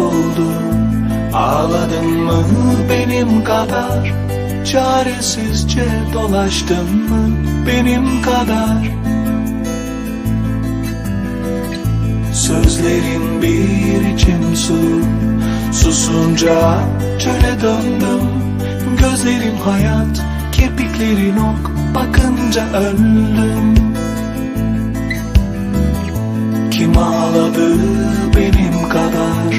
oldu. Ağladın mı benim kadar? Çaresizce dolaştın mı benim kadar? Sözlerin bir içim su. Susunca çöle döndüm. Gözlerim hayat Kirpiklerin ok. Bakınca öldüm Kim ağladı benim kadar?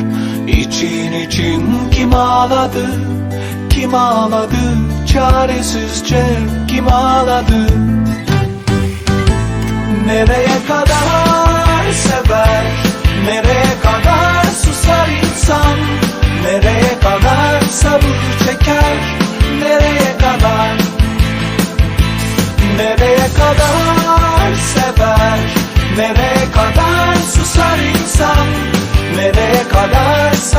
İçin için kim ağladı? Kim ağladı? Çaresizce Kim ağladı? Nereye kadar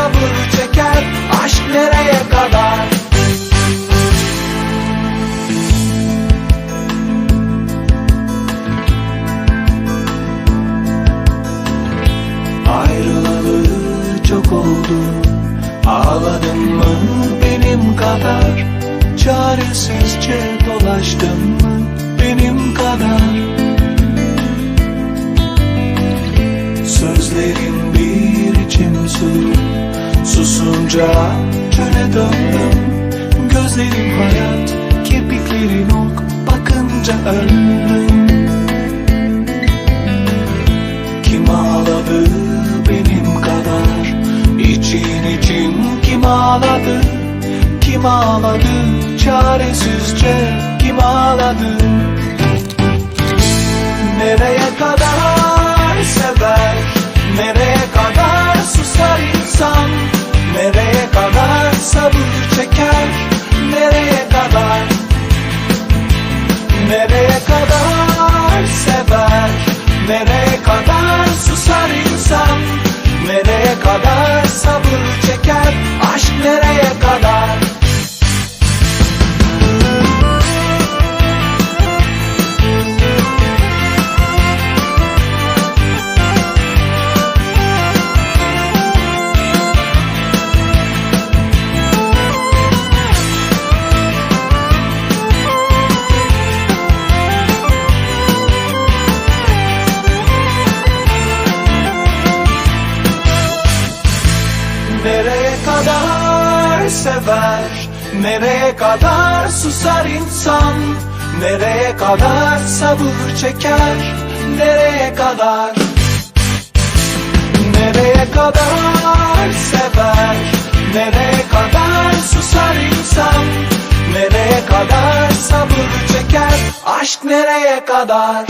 sabır çeker Aşk nereye kadar? Ayrılalı çok oldu Ağladın mı benim kadar? Çaresizce dolaştın mı benim kadar Susunca çöle döndüm. Gözlerim hayat Kirpiklerin ok Bakınca öldüm. Kim ağladı benim kadar? İçin için kim ağladı? Kim ağladı çaresizce? Kim ağladı Nereye kadar sever? Nereye kadar susar insan? Nereye kadar sabır çeker? Aşk nereye kadar Nereye kadar sever Nereye kadar susar insan Nereye kadar sabır çeker Nereye kadar Nereye kadar sever Nereye kadar susar insan Nereye kadar sabır çeker Aşk nereye kadar